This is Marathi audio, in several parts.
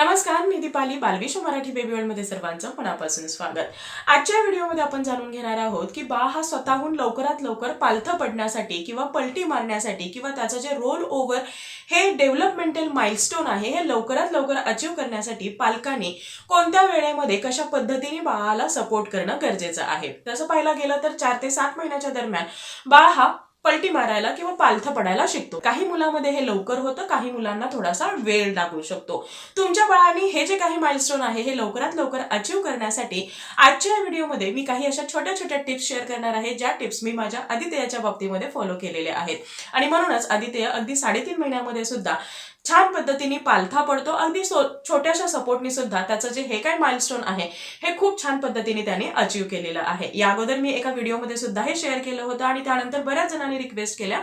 नमस्कार मी दीपाली बालविश्व मराठी बेबी वर्ल्डमध्ये सर्वांचं मनापासून स्वागत. आजच्या व्हिडिओमध्ये आपण जाणून घेणार आहोत की बाळ हा स्वतःहून लवकरात लवकर पालथं पडण्यासाठी किंवा पलटी मारण्यासाठी किंवा त्याचं जे रोल ओव्हर हे डेव्हलपमेंटल माइलस्टोन आहे हे लवकरात लवकर अचीव करण्यासाठी पालकांनी कोणत्या वेळेमध्ये कशा पद्धतीने बाळाला सपोर्ट करणं गरजेचं आहे? तसं पाहायला गेलं तर चार ते सात महिन्याच्या दरम्यान बाळ हा पलटी मारायला किंवा पालथं पडायला शिकतो. काही मुलांमध्ये हे लवकर होतं काही मुलांना थोडासा वेळ लागू शकतो. तुमच्या बाळाने हे जे काही माइलस्टोन आहे हे लवकरात लवकर अचीव करण्यासाठी आजच्या या व्हिडिओमध्ये मी काही अशा छोट्या छोट्या टिप्स शेअर करणार आहे ज्या टिप्स मी माझ्या आदित्ययाच्या बाबतीमध्ये फॉलो केलेल्या आहेत. आणि म्हणूनच आदित्य अगदी साडेतीन महिन्यामध्ये सुद्धा छान पद्धतीने पालथा पडतो. अगदी सो छोट्याशा सपोर्टनी सुद्धा त्याचं जे हे काय माइलस्टोन आहे हे खूप छान पद्धतीने त्याने अचीव केलेलं आहे. या अगोदर मी एका व्हिडिओमध्ये सुद्धा हे शेअर केलं होतं आणि त्यानंतर बऱ्याच जणांनी रिक्वेस्ट केल्या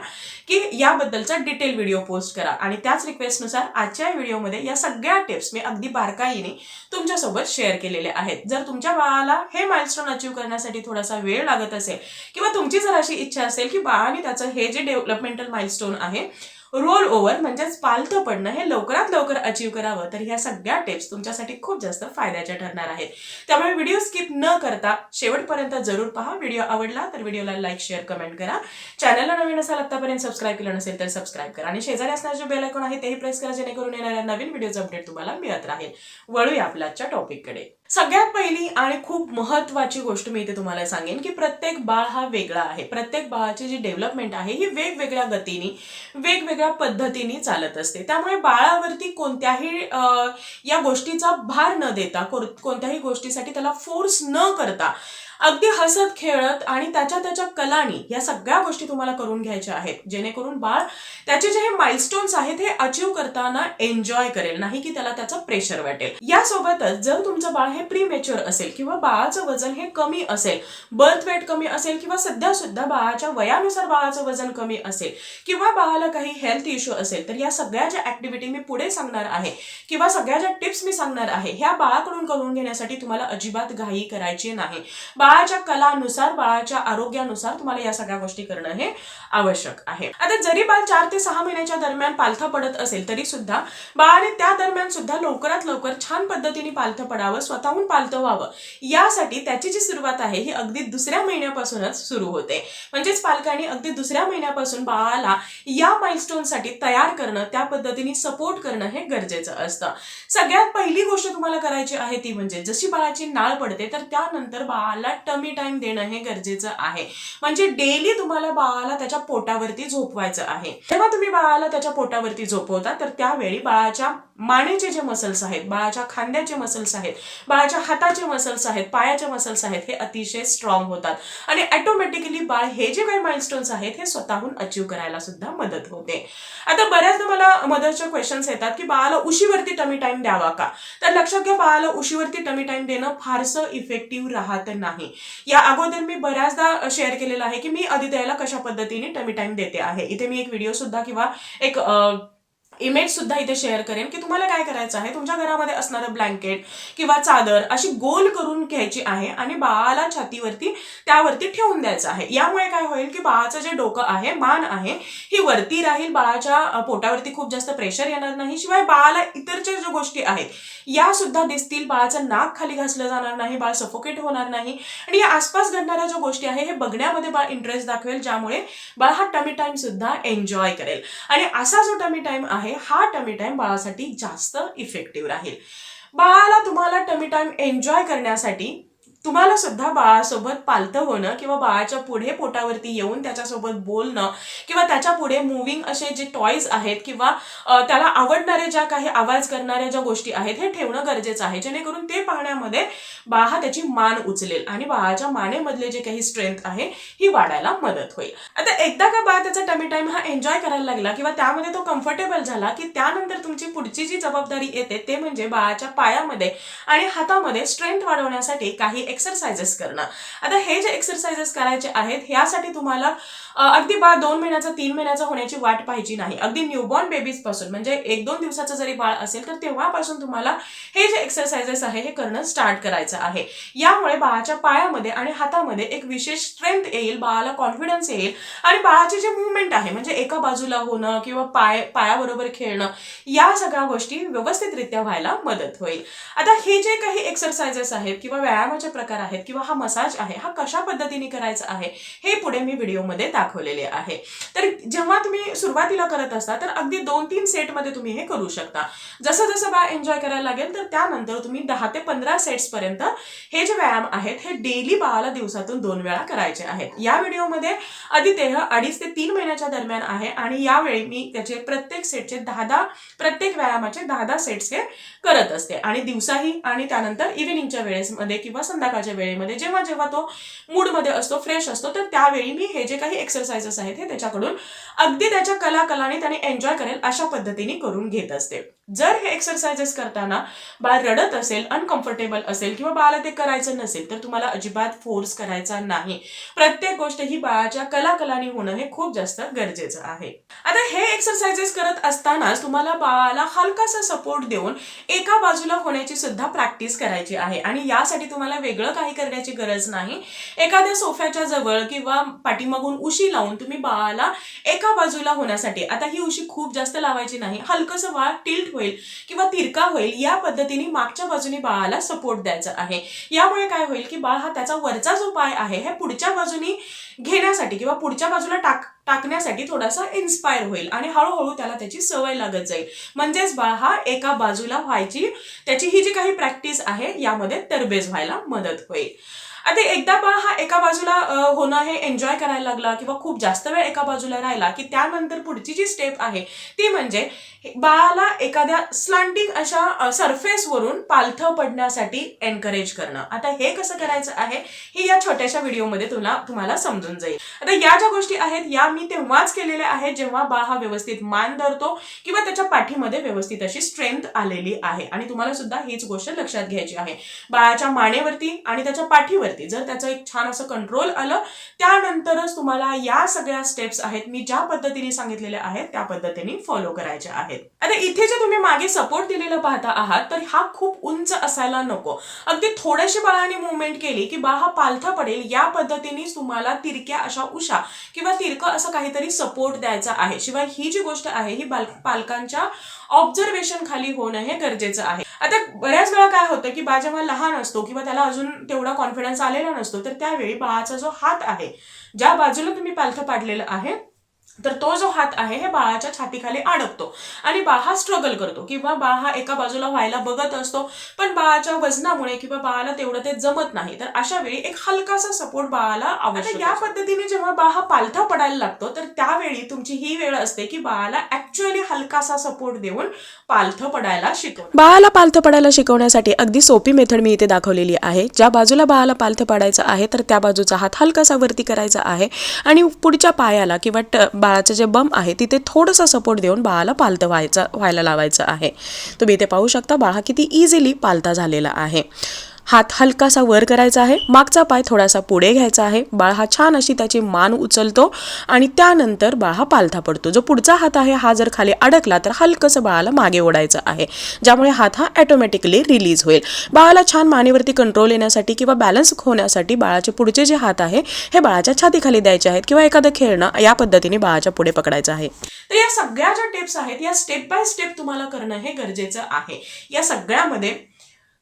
की याबद्दलचा डिटेल व्हिडिओ पोस्ट करा. आणि त्याच रिक्वेस्टनुसार आजच्या व्हिडिओमध्ये या सगळ्या टिप्स मी अगदी बारकाईने तुमच्यासोबत शेअर केलेले आहेत. जर तुमच्या बाळाला हे माइलस्टोन अचीव करण्यासाठी थोडासा वेळ लागत असेल किंवा तुमची जर अशी इच्छा असेल की बाळाने त्याचं हे जे डेव्हलपमेंटल माइलस्टोन आहे रोल ओव्हर म्हणजेच पालतं पडणं हे लवकरात लवकर अचीव करावं. तर ह्या सगळ्या टिप्स तुमच्यासाठी खूप जास्त फायद्याच्या ठरणार आहेत. त्यामुळे व्हिडिओ स्किप न करता शेवटपर्यंत जरूर पहा. व्हिडिओ आवडला तर व्हिडिओला लाईक शेअर कमेंट करा. चॅनलला नवीन असाल आतापर्यंत सबस्क्राईब केलं नसेल तर सबस्क्राईब करा. आणि शेजारी असणारे जे बेल आयकॉन आहे तेही प्रेस करा जेणेकरून येणाऱ्या नवीन व्हिडिओचं अपडेट तुम्हाला मिळत राहील. वळूया आपल्या आजच्या टॉपिककडे सगळ्यात पहिली आणि खूप महत्वाची गोष्ट मी इथे तुम्हाला सांगेन की प्रत्येक बाळ हा वेगळा आहे. प्रत्येक बाळाची जी डेव्हलपमेंट आहे ही वेगवेगळ्या गतीने वेगवेगळ्या पद्धतीने चालत असते. त्यामुळे बाळावरती कोणत्याही अं, या गोष्टीचा भार न देता कोणत्याही गोष्टीसाठी त्याला फोर्स न करता अगदी हसत खेळत आणि त्याच्या त्याच्या कलानी या सगळ्या गोष्टी तुम्हाला करून घ्यायच्या आहेत. जेणेकरून बाळ त्याचे जे हे माइलस्टोन्स आहेत हे अचीव करताना एन्जॉय करेल नाही की त्याला त्याचं प्रेशर वाटेल. यासोबतच जर तुमचं बाळ हे प्रीमेच्युअर असेल किंवा बाळाचं वजन हे कमी असेल बर्थ वेट कमी असेल किंवा सध्या सुद्धा बाळाच्या वयानुसार बाळाचं वजन कमी असेल किंवा बाळाला काही हेल्थ इश्यू असेल तर या सगळ्या ज्या ऍक्टिव्हिटी मी पुढे सांगणार आहे किंवा सगळ्या ज्या टिप्स मी सांगणार आहे ह्या बाळाकडून करून घेण्यासाठी तुम्हाला अजिबात घाई करायची नाही. बाळाच्या कलानुसार बाळाच्या आरोग्यानुसार तुम्हाला या सगळ्या गोष्टी करणं हे आवश्यक आहे. आता जरी बाळ चार ते सहा महिन्याच्या दरम्यान पालथं पडत असेल तरी सुद्धा बाळाने त्या दरम्यान सुद्धा लवकरात लवकर छान पद्धतीने पालथं पडावं स्वतःहून पालथं व्हावं. यासाठी त्याची जी सुरुवात आहे ही अगदी दुसऱ्या महिन्यापासूनच सुरू होते. म्हणजेच पालकांनी अगदी दुसऱ्या महिन्यापासून बाळाला या माइलस्टोनसाठी तयार करणं त्या पद्धतीने सपोर्ट करणं हे गरजेचं असतं. सगळ्यात पहिली गोष्ट तुम्हाला करायची आहे ती म्हणजे जशी बाळाची नाळ पडते तर त्यानंतर बाळाला टमी टाइम देणं हे गरजेचं आहे. म्हणजे डेली तुम्हाला बाळाला त्याच्या पोटावरती झोपवायचं आहे. तेव्हा तुम्ही बाळाला त्याच्या पोटावरती झोपवता तर त्यावेळी बाळाच्या मानेचे जे मसल्स आहेत बाळाच्या खांद्याचे मसल्स आहेत बाळाच्या हाताचे मसल्स आहेत पायाचे मसल्स आहेत हे अतिशय स्ट्रॉंग होतात. आणि ऑटोमॅटिकली बाळ हे जे काही माइलस्टोन्स आहेत हे स्वतःहून अचीव करायला सुद्धा मदत होते. आता बऱ्याचदा मला मदरच्या क्वेश्चन्स येतात की बाळाला उशीवरती टमी टाइम द्यावा का? तर लक्षात घ्या बाळाला उशीवरती टमी टाइम देणं फारसं इफेक्टिव्ह राहत नाही. या अगोदर मी बऱ्याचदा शेअर केलेलं आहे की मी आदित्याला कशा पद्धतीने टमी टाइम देते आहे. इथे मी एक व्हिडिओ सुद्धा किंवा एक इमेज सुद्धा इथे शेअर करेन की तुम्हाला काय करायचं आहे? तुमच्या घरामध्ये असणारं ब्लँकेट किंवा चादर अशी गोल करून घ्यायची आहे आणि बाळाला छातीवरती त्यावरती ठेवून द्यायचं आहे. यामुळे काय होईल की बाळाचं जे डोकं आहे मान आहे ही वरती राहील. बाळाच्या पोटावरती खूप जास्त प्रेशर येणार नाही. शिवाय बाळाला इतरच्या ज्या गोष्टी आहेत या सुद्धा दिसतील. बाळाचं नाक खाली घासलं जाणार नाही बाळ सफोकेट होणार नाही. आणि या आसपास घडणाऱ्या ज्या गोष्टी आहे हे बघण्यामध्ये बाळ इंटरेस्ट दाखवेल ज्यामुळे बाळ हा टमी टाईम सुद्धा एन्जॉय करेल. आणि असा जो टमी टाईम आहे हा टमी टाईम बाळासाठी जास्त इफेक्टिव्ह राहील. बाळाला तुम्हाला टमी टाईम एन्जॉय करण्यासाठी तुम्हाला सुद्धा बाळासोबत पालतं होणं किंवा बाळाच्या पुढे पोटावरती येऊन त्याच्यासोबत बोलणं किंवा त्याच्या पुढे मुव्हिंग असे जे टॉयज आहेत किंवा त्याला आवडणारे ज्या काही आवाज करणाऱ्या ज्या गोष्टी आहेत हे ठेवणं गरजेचं आहे. जेणेकरून ते पाहण्यामध्ये बाळा त्याची मान उचलेल आणि बाळाच्या मानेमधले जे काही स्ट्रेंथ आहे ही वाढायला मदत होईल. आता एकदा का बाळ त्याचा टमी टाईम हा एन्जॉय करायला लागला किंवा त्यामध्ये तो कम्फर्टेबल झाला की त्यानंतर तुमची पुढची जी जबाबदारी येते ते म्हणजे बाळाच्या पायामध्ये आणि हातामध्ये स्ट्रेंथ वाढवण्यासाठी काही एक्सरसाइजेस करणं. आता हे जे एक्सरसाइजेस करायचे आहेत ह्यासाठी तुम्हाला अगदी बाळ दोन महिन्याचा तीन महिन्याचा होण्याची वाट पाहिजे नाही. अगदी न्यूबॉर्न बेबीजपासून म्हणजे एक दोन दिवसाचं जरी बाळ असेल तर तेव्हापासून तुम्हाला हे जे एक्सरसाइजेस आहे हे करणं स्टार्ट करायचं आहे. यामुळे बाळाच्या पायामध्ये आणि हातामध्ये एक विशेष स्ट्रेंथ येईल बाळाला कॉन्फिडन्स येईल आणि बाळाची जे मुवमेंट आहे म्हणजे एका बाजूला होणं किंवा पाय पायाबरोबर खेळणं या सगळ्या गोष्टी व्यवस्थितरित्या व्हायला मदत होईल. आता हे जे काही एक्सरसाइजेस आहेत किंवा व्यायामाचे प्रकार आहेत किंवा हा मसाज आहे हा कशा पद्धतीने करायचा आहे हे पुढे मी व्हिडिओमध्ये दाखवलेले आहे. तर जेव्हा तुम्ही सुरुवातीला करत असता तर अगदी दोन तीन सेटमध्ये तुम्ही हे करू शकता. जसं जसं बाळ एन्जॉय करायला लागेल तर त्यानंतर तुम्ही दहा ते पंधरा सेट्स पर्यंत हे जे व्यायाम आहेत हे डेली बाळाला दिवसातून दोन वेळा करायचे आहेत. या व्हिडिओमध्ये आदितेह अडीच ते तीन महिन्याच्या दरम्यान आहे आणि यावेळी मी त्याचे प्रत्येक सेटचे दहा दहा प्रत्येक व्यायामाचे दहा दहा सेट्स हे करत असते. आणि दिवसाही आणि त्यानंतर इव्हिनिंगच्या वेळेसमध्ये किंवा संध्याकाळच्या वेळेमध्ये जेव्हा जेव्हा तो मूडमध्ये असतो फ्रेश असतो तर त्यावेळी मी हे जे काही एक्सरसाइजेस आहेत हे त्याच्याकडून अगदी त्याच्या कला कलाने त्याने एन्जॉय करेल अशा पद्धतीने करून घेत असते. जर हे एक्सरसाइजेस करताना बाळ रडत असेल अनकम्फर्टेबल असेल किंवा बाळाला ते करायचं नसेल तर तुम्हाला अजिबात फोर्स करायचा नाही. प्रत्येक गोष्ट ही बाळाच्या कला कलाने होणं हे खूप जास्त गरजेचं आहे. आता हे एक्सरसाइजेस करत असतानाच तुम्हाला बाळाला हलकासा सपोर्ट देऊन एका बाजूला होण्याची सुद्धा प्रॅक्टिस करायची आहे. आणि यासाठी तुम्हाला वेगळी काही करण्याची गरज नाही. एखाद्या सोफ्याच्या जवळ किंवा पाठीमागून उशी लावून तुम्ही बाळाला एका बाजूला होण्यासाठी आता ही उशी खूप जास्त लावायची नाही हलकसं बाळ टिल्ट होईल किंवा तिरका होईल या पद्धतीने मागच्या बाजूने बाळाला सपोर्ट द्यायचा आहे. यामुळे काय होईल की बाळ हा त्याचा वरचा जो पाय आहे हे पुढच्या बाजूनी घेण्यासाठी किंवा पुढच्या बाजूला टाक टाकण्यासाठी थोडासा इन्स्पायर होईल आणि हळूहळू त्याला त्याची सवय लागत जाईल. म्हणजेच बाळ हा एका बाजूला व्हायची त्याची ही जी काही प्रॅक्टिस आहे यामध्ये तरबेज व्हायला मदत होईल. आता एकदा बाळ हा एका बाजूला होणं हे एन्जॉय करायला लागला किंवा खूप जास्त वेळ एका बाजूला राहिला की त्यानंतर पुढची जी स्टेप आहे ती म्हणजे बाळाला एखाद्या स्लांटिंग अशा सरफेसवरून पालथं पडण्यासाठी एनकरेज करणं. आता हे कसं करायचं आहे हे या छोट्याशा व्हिडिओमध्ये तुला तुम्हाला समजून जाईल. आता या ज्या गोष्टी आहेत या मी तेव्हाच केलेल्या आहेत जेव्हा बाळ हा व्यवस्थित मान धरतो किंवा त्याच्या पाठीमध्ये व्यवस्थित अशी स्ट्रेंथ आलेली आहे. आणि तुम्हाला सुद्धा हीच गोष्ट लक्षात घ्यायची आहे. बाळाच्या मानेवरती आणि त्याच्या पाठीवरती. जर त्याचं एक छान असं कंट्रोल आलं त्यानंतरच तुम्हाला या सगळ्या स्टेप्स आहेत मी ज्या पद्धतीने सांगितलेल्या आहेत त्या पद्धतीने फॉलो करायच्या आहेत. आता इथे जे तुम्ही मागे सपोर्ट दिलेलं पाहता आहात तर हा खूप उंच असायला नको. अगदी थोड्याशी बाळाने मुवमेंट केली की बाळ हा पालथा पडेल या पद्धतीनेच तुम्हाला तिरक्या अशा उषा किंवा तिरकं असं काहीतरी सपोर्ट द्यायचा आहे. शिवाय ही जी गोष्ट आहे ही बाल पालकांच्या ऑब्झर्वेशन खाली होणं हे गरजेचं आहे. आता बऱ्याच वेळा काय होतं की बाळ जेव्हा लहान असतो किंवा त्याला अजून तेवढा कॉन्फिडन्स आलेला नसतो तर त्यावेळी बाळाचा जो हात आहे ज्या बाजूला तुम्ही पालथं पाडलेलं आहे तर तो जो हात आहे हे बाळाच्या छातीखाली अडकतो. आणि बाळ हा स्ट्रगल करतो. किंवा बाळ हा एका बाजूला व्हायला बघत असतो पण बाळाच्या वजनामुळे किंवा बाळाला तेवढं ते जमत नाही. तर अशा वेळी एक हलकासा सपोर्ट बाळाला आवश्यक या पद्धतीने जेव्हा बाळ हा पालथा पडायला लागतो तर त्यावेळी तुमची ही वेळ असते की बाळाला ऍक्च्युअली हलकासा सपोर्ट देऊन पालथं पडायला शिकव बाळाला पालथं पडायला शिकवण्यासाठी अगदी सोपी मेथड मी इथे दाखवलेली आहे. ज्या बाजूला बाळाला पालथं पाडायचं आहे तर त्या बाजूचा हात हलकासा वरती करायचा आहे. आणि पुढच्या पायाला किंवा बाळाचं जे बम आहे तिथे थोडंसं सपोर्ट देऊन बाळाला पालथं व्हायचं व्हायला लावायचं आहे. तुम्ही इथे पाहू शकता बाळा किती इझिली पालथा झालेला आहे. हात हलकासा वर करायचा आहे. मागचा पाय थोडासा पुढे घ्यायचा आहे. बाळ हा छान अशी त्याची मान उचलतो आणि त्यानंतर बाळ हा पालथा पडतो. जो पुढचा हात आहे हा जर खाली अडकला तर हलकंसं बाळाला मागे ओढायचं आहे. ज्यामुळे हात हा ॲटोमॅटिकली रिलीज होईल. बाळाला छान मानेवरती कंट्रोल येण्यासाठी किंवा बॅलन्स होण्यासाठी बाळाचे पुढचे जे हात आहे हे बाळाच्या छातीखाली द्यायचे आहेत किंवा एखादं खेळणं या पद्धतीने बाळाच्या पुढे पकडायचं आहे. तर या सगळ्या ज्या टिप्स आहेत या स्टेप बाय स्टेप तुम्हाला करणं हे गरजेचं आहे. या सगळ्यामध्ये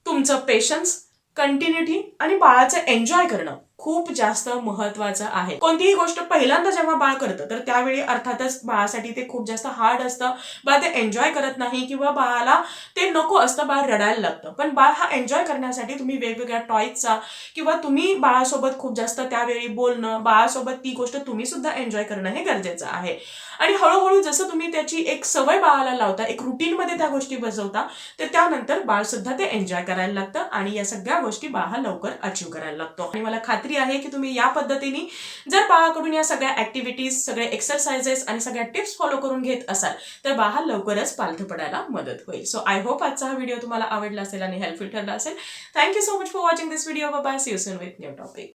तुमचं पेशन्स कंटिन्युटी आणि बाळाचं एन्जॉय करणं खूप जास्त महत्वाचं आहे. कोणतीही गोष्ट पहिल्यांदा जेव्हा बाळ करतं तर त्यावेळी अर्थातच बाळासाठी ते खूप जास्त हार्ड असतं. बाळ ते एन्जॉय करत नाही किंवा बाळाला ते नको असतं बाळ रडायला लागतं. पण बाळ हा एन्जॉय करण्यासाठी तुम्ही वेगवेगळ्या टॉयजचा किंवा तुम्ही बाळासोबत खूप जास्त त्यावेळी बोलणं बाळासोबत ती गोष्ट तुम्ही सुद्धा एन्जॉय करणं हे गरजेचं आहे. आणि हळूहळू जसं तुम्ही त्याची एक सवय बाळाला लावता एक रुटीनमध्ये त्या गोष्टी बसवता तर त्यानंतर बाळ सुद्धा ते एन्जॉय करायला लागतं आणि या सगळ्या गोष्टी बाळ हा लवकर अचीव करायला लागतो. आणि मला खात्री आहे की तुम्ही या पद्धतीने जर बाळाकडून या सगळ्या ऍक्टिव्हिटीज सगळे एक्सरसाइजेस आणि सगळ्या टिप्स फॉलो करून घेत असाल तर बाळ लवकरच पालथं पडायला मदत होईल. सो आय होप आजचा हा व्हिडिओ तुम्हाला आवडला असेल आणि हेल्पफुल ठरला असेल. Thank you so much for watching this video bye see you soon with new topic